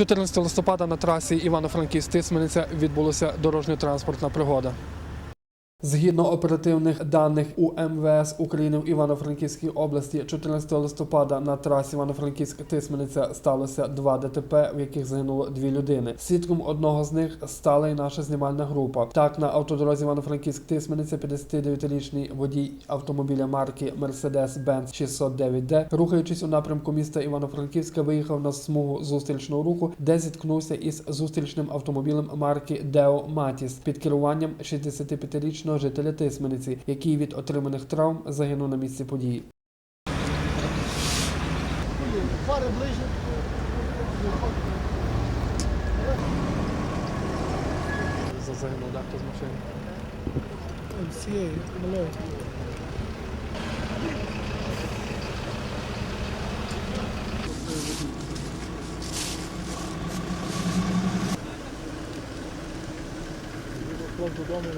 14 листопада на трасі Івано-Франківськ-Тисмениця відбулася дорожньо-транспортна пригода. Згідно оперативних даних у МВС України в Івано-Франківській області, 14 листопада на трасі Івано-Франківськ-Тисмениця сталося два ДТП, в яких загинуло дві людини. Свідком одного з них стала й наша знімальна група. Так, на автодорозі Івано-Франківськ-Тисмениця 59-річний водій автомобіля марки Mercedes-Benz 609D, рухаючись у напрямку міста Івано-Франківська, виїхав на смугу зустрічного руху, де зіткнувся із зустрічним автомобілем марки Deo Матіс під керуванням 65-річного жителя Тисмениці, який від отриманих травм загинув на місці події. Фари ближче. Загинув дехто з машини. З цієї малої. Додому